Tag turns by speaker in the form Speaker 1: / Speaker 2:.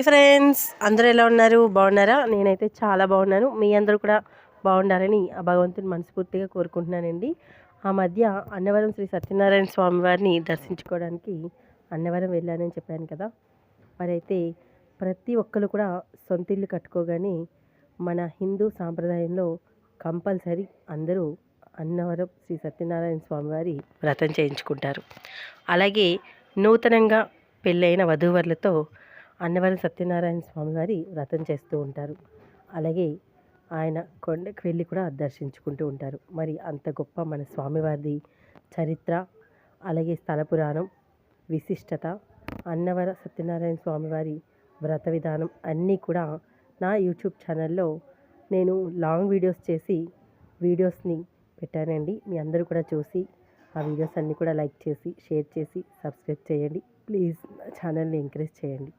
Speaker 1: Friends అందరూ ఎలా ఉన్నారు? బాగున్నారా? నేనైతే చాలా బాగున్నాను. మీ అందరూ కూడా బాగుండాలని ఆ భగవంతుని మనస్ఫూర్తిగా కోరుకుంటున్నానండి. ఆ మధ్య అన్నవరం శ్రీ సత్యనారాయణ స్వామి వారిని దర్శించుకోవడానికి అన్నవరం వెళ్ళానని చెప్పాను కదా. మరైతే ప్రతి ఒక్కరు కూడా సొంత ఇల్లు కట్టుకోగానే మన హిందూ సాంప్రదాయంలో కంపల్సరీ అందరూ అన్నవరం శ్రీ సత్యనారాయణ స్వామి వారి వ్రతం చేయించుకుంటారు. అలాగే నూతనంగా పెళ్ళైన వధూవరులతో అన్నవరం సత్యనారాయణ స్వామి వారి వ్రతం చేస్తూ ఉంటారు. అలాగే ఆయన కొండకు వెళ్ళి కూడా దర్శించుకుంటూ ఉంటారు. మరి అంత గొప్ప మన స్వామివారిది చరిత్ర అలాగే స్థల పురాణం విశిష్టత అన్నవర సత్యనారాయణ స్వామివారి వ్రత విధానం అన్నీ కూడా నా యూట్యూబ్ ఛానల్లో నేను లాంగ్ వీడియోస్ చేసి వీడియోస్ని పెట్టానండి. మీ అందరూ కూడా చూసి ఆ వీడియోస్ అన్నీ కూడా లైక్ చేసి షేర్ చేసి సబ్స్క్రైబ్ చేయండి. ప్లీజ్ నా ఛానల్ని ఎంకరేజ్ చేయండి.